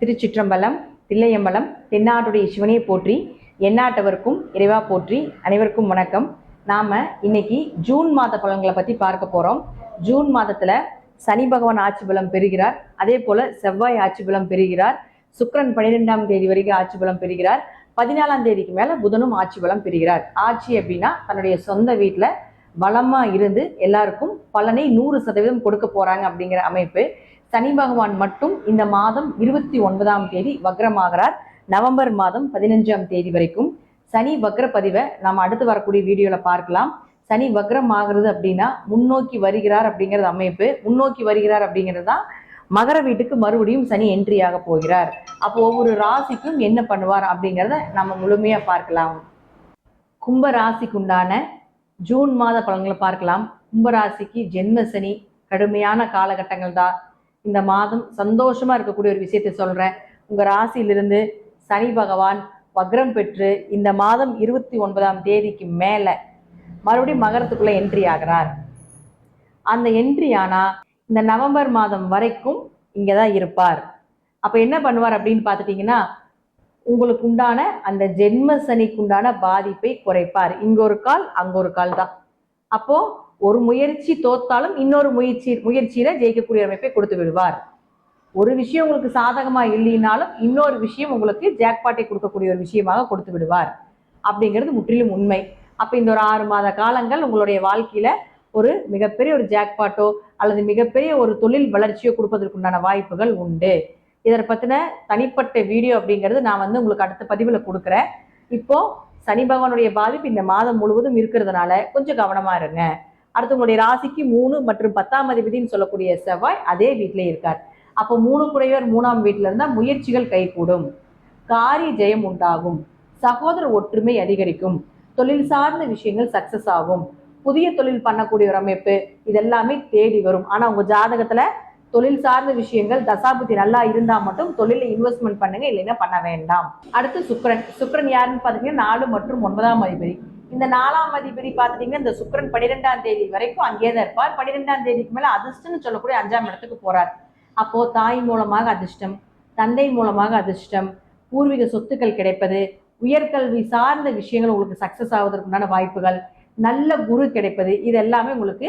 திருச்சிற்றம்பலம் தில்லையம்பலம் தென்னாட்டுடைய சிவனையை போற்றி எந்நாட்டவருக்கும் இறைவா போற்றி அனைவருக்கும் வணக்கம். நாம இன்னைக்கு ஜூன் மாத பலன்களை பத்தி பார்க்க போறோம். ஜூன் மாதத்துல சனி பகவான் ஆட்சி பலம் பெறுகிறார். அதே போல செவ்வாய் ஆட்சி பலம் பெறுகிறார். சுக்கிரன் பன்னிரெண்டாம் தேதி வரைக்கும் ஆட்சி பலம் பெறுகிறார். பதினாலாம் தேதிக்கு மேல புதனும் ஆட்சி பலம் பெறுகிறார். ஆட்சி அப்படின்னா தன்னுடைய சொந்த வீட்டுல பலமா இருந்து எல்லாருக்கும் பலனை நூறு சதவீதம் கொடுக்க போறாங்க அப்படிங்கிற அமைப்பு. சனி பகவான் மட்டும் இந்த மாதம் இருபத்தி ஒன்பதாம் தேதி வக்ரமாகிறார். நவம்பர் மாதம் பதினஞ்சாம் தேதி வரைக்கும் சனி வக்ர பதிவை நாம் அடுத்து வரக்கூடிய வீடியோல பார்க்கலாம். சனி வக்ரம் ஆகிறது அப்படின்னா முன்னோக்கி வருகிறார் அப்படிங்கிறது அமைப்பு. முன்னோக்கி வருகிறார் அப்படிங்கிறது தான் மகர வீட்டுக்கு மறுபடியும் சனி என்ட்ரி ஆக போகிறார். அப்போ ஒவ்வொரு ராசிக்கும் என்ன பண்ணுவார் அப்படிங்கிறத நம்ம முழுமையா பார்க்கலாம். கும்ப ராசிக்குண்டான ஜூன் மாத பலன்களை பார்க்கலாம். கும்பராசிக்கு ஜென்ம சனி கடுமையான காலகட்டங்கள் தான். இந்த மாதம் சந்தோஷமா இருக்கக்கூடிய ஒரு விஷயத்தை சொல்றேன். உங்க ராசியிலிருந்து சனி பகவான் வக்ரம் பெற்று இந்த மாதம் இருபத்தி ஒன்பதாம் தேதிக்கு மேல மறுபடியும் மகரத்துக்குள்ள என்ட்ரி ஆகிறார். அந்த என்ட்ரி ஆனா இந்த நவம்பர் மாதம் வரைக்கும் இங்கே தான் இருப்பார். அப்போ என்ன பண்ணுவார் அப்படின்னு பார்த்துட்டிங்கன்னா உங்களுக்கு உண்டான அந்த ஜென்ம சனிக்கு உண்டான பாதிப்பை குறைப்பார். இங்க ஒரு கால் அங்க ஒரு கால் தான் அப்போ ஒரு முயற்சி தோத்தாலும் இன்னொரு முயற்சி முயற்சியில ஜெயிக்கக்கூடிய அமைப்பை கொடுத்து விடுவார். ஒரு விஷயம் உங்களுக்கு சாதகமா இல்லைனாலும் இன்னொரு விஷயம் உங்களுக்கு ஜாக்பாட்டை கொடுக்கக்கூடிய ஒரு விஷயமாக கொடுத்து விடுவார். அப்படிங்கிறது முற்றிலும் உண்மை. அப்ப இந்த ஒரு ஆறு மாத காலங்கள் உங்களுடைய வாழ்க்கையில ஒரு மிகப்பெரிய ஒரு ஜாக்பாட்டோ அல்லது மிகப்பெரிய ஒரு தொழில் வளர்ச்சியோ கொடுப்பதற்குண்டான வாய்ப்புகள் உண்டு. இதை பத்தின தனிப்பட்ட வீடியோ அப்படிங்கிறது நான் வந்து உங்களுக்கு அடுத்த பதிவில் கொடுக்குறேன். இப்போ சனி பகவானுடைய பாதிப்பு இந்த மாதம் முழுவதும் இருக்கிறதுனால கொஞ்சம் கவனமா இருங்க. அடுத்து உங்களுடைய ராசிக்கு மூணு மற்றும் பத்தாம் அதிபதினு சொல்லக்கூடிய செவ்வாய் அதே வீட்டிலே இருக்கார். அப்போ மூணு குறைவர் மூணாம் வீட்டில் இருந்தால் முயற்சிகள் கைகூடும். காரிய ஜெயம் உண்டாகும். சகோதர ஒற்றுமை அதிகரிக்கும். தொழில் சார்ந்த விஷயங்கள் சக்சஸ் ஆகும். புதிய தொழில் பண்ணக்கூடிய ஒரு அமைப்பு இதெல்லாமே தேடி வரும். ஆனால் உங்கள் ஜாதகத்தில் தொழில் சார்ந்த விஷயங்கள் தசாபுத்தி நல்லா இருந்தால் மட்டும் தொழிலில் இன்வெஸ்ட்மெண்ட் பண்ணுங்க இல்லைன்னா பண்ண வேண்டாம். அடுத்து சுக்ரன் சுக்ரன் யாருன்னு பார்த்தீங்கன்னா நாலு மற்றும் ஒன்பதாம் அதிபதி. இந்த நாலாம் அதிபதி பாத்தீங்கன்னா இந்த சுக்கரன் பன்னிரெண்டாம் தேதி வரைக்கும் அங்கேயே தான் இருப்பார். பன்னிரெண்டாம் தேதிக்கு மேல அதிர்ஷ்டம்னு சொல்லக்கூடிய அஞ்சாம் இடத்துக்கு போறார். அப்போ தாய் மூலமாக அதிர்ஷ்டம் தந்தை மூலமாக அதிர்ஷ்டம் பூர்வீக சொத்துக்கள் கிடைப்பது உயர்கல்வி சார்ந்த விஷயங்கள் உங்களுக்கு சக்சஸ் ஆவதற்குண்டான வாய்ப்புகள் நல்ல குரு கிடைப்பது இது எல்லாமே உங்களுக்கு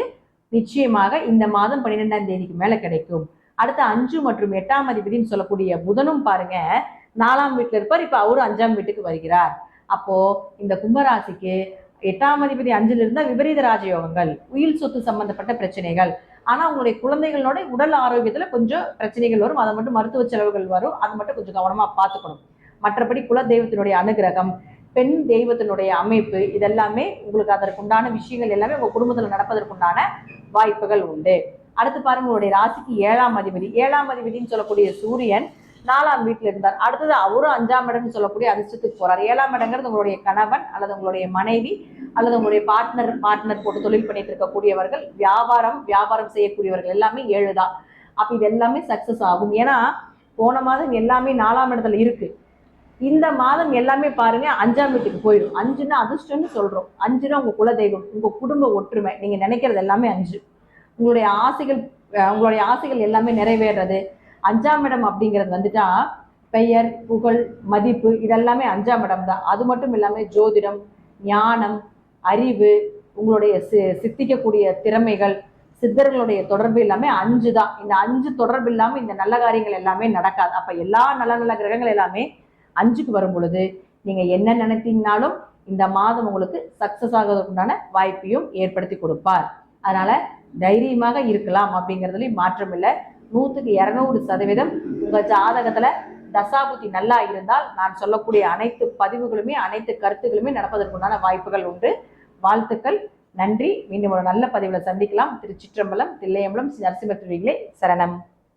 நிச்சயமாக இந்த மாதம் பன்னிரெண்டாம் தேதிக்கு மேல கிடைக்கும். அடுத்து அஞ்சு மற்றும் எட்டாம் அதிபதினு சொல்லக்கூடிய புதனும் பாருங்க நாலாம் வீட்டில் இருப்பார். இப்போ அவரும் அஞ்சாம் வீட்டுக்கு வருகிறார். அப்போது இந்த கும்பராசிக்கு எட்டாம் அதிபதி அஞ்சில் இருந்தால் விபரீத ராஜயோகங்கள் உயிர் சொத்து சம்பந்தப்பட்ட பிரச்சனைகள். ஆனால் உங்களுடைய குழந்தைகளோட உடல் ஆரோக்கியத்தில் கொஞ்சம் பிரச்சனைகள் வரும். அதை மட்டும் மருத்துவ செலவுகள் வரும். அது மட்டும் கொஞ்சம் கவனமாக பார்த்துக்கணும். மற்றபடி குல தெய்வத்தினுடைய அனுகிரகம் பெண் தெய்வத்தினுடைய அமைப்பு இதெல்லாமே உங்களுக்கு அதற்குண்டான விஷயங்கள் எல்லாமே உங்கள் குடும்பத்தில் நடப்பதற்குண்டான வாய்ப்புகள் உண்டு. அடுத்து பாருங்க உங்களுடைய ராசிக்கு ஏழாம் அதிபதி. ஏழாம் அதிபதினு சொல்லக்கூடிய சூரியன் நாலாம் வீட்டில் இருந்தார். அடுத்தது அவரும் அஞ்சாம் இடம்னு சொல்லக்கூடிய அதிர்ஷ்டத்துக்கு போறார். ஏழாம் இடங்கிறது உங்களுடைய கணவன் அல்லது உங்களுடைய மனைவி அல்லது உங்களுடைய பார்ட்னர் பார்ட்னர் போட்டு தொழில் பண்ணிட்டு இருக்கக்கூடியவர்கள். வியாபாரம் வியாபாரம் செய்யக்கூடியவர்கள் எல்லாமே ஏழு தான் அப்ப இது எல்லாமே சக்சஸ் ஆகும். ஏன்னா போன மாதம் எல்லாமே நாலாம் இடத்துல இருக்கு. இந்த மாதம் எல்லாமே பாருங்க அஞ்சாம் வீட்டுக்கு போயிடும் அஞ்சுன்னா அதிர்ஷ்டம்னு சொல்றோம். அஞ்சுன்னா உங்க குலதெய்வம் உங்க குடும்ப ஒற்றுமை. நீங்க நினைக்கிறது எல்லாமே அஞ்சு. உங்களுடைய ஆசைகள் உங்களுடைய ஆசைகள் எல்லாமே நிறைவேறது அஞ்சாம் இடம் அப்படிங்கிறது வந்துட்டா பெயர் புகழ் மதிப்பு இதெல்லாமே அஞ்சாம் இடம் தான். அது மட்டும் இல்லாம ஜோதிடம் ஞானம் அறிவு உங்களுடைய சி சித்திக்கக்கூடிய திறமைகள் சித்தர்களுடைய தொடர்பு எல்லாமே அஞ்சு தான். இந்த அஞ்சு தொடர்பு இல்லாமல் இந்த நல்ல காரியங்கள் எல்லாமே நடக்காது. அப்போ எல்லா நல்ல நல்ல கிரகங்கள் எல்லாமே அஞ்சுக்கு வரும் பொழுது நீங்கள் என்ன நினைத்தீங்கனாலும் இந்த மாதம் உங்களுக்கு சக்ஸஸ் ஆகிறதுக்குண்டான வாய்ப்பையும் ஏற்படுத்தி கொடுப்பார். அதனால தைரியமாக இருக்கலாம் அப்படிங்கிறதுலையும் மாற்றம் இல்லை. நூற்றுக்கு இரநூறு சதவீதம் உங்கள் ஜாதகத்தில் தசாபுத்தி நல்லா இருந்தால் நான் சொல்லக்கூடிய அனைத்து பதிவுகளுமே அனைத்து கருத்துக்களுமே நடப்பதற்குண்டான வாய்ப்புகள் உண்டு. வாழ்த்துக்கள் நன்றி. மீண்டும் ஒரு நல்ல பதிவில் சந்திக்கலாம். திருச்சிற்றம்பலம் தில்லையம்பலம் நரசிம்ம திருவிகளே சரணம்.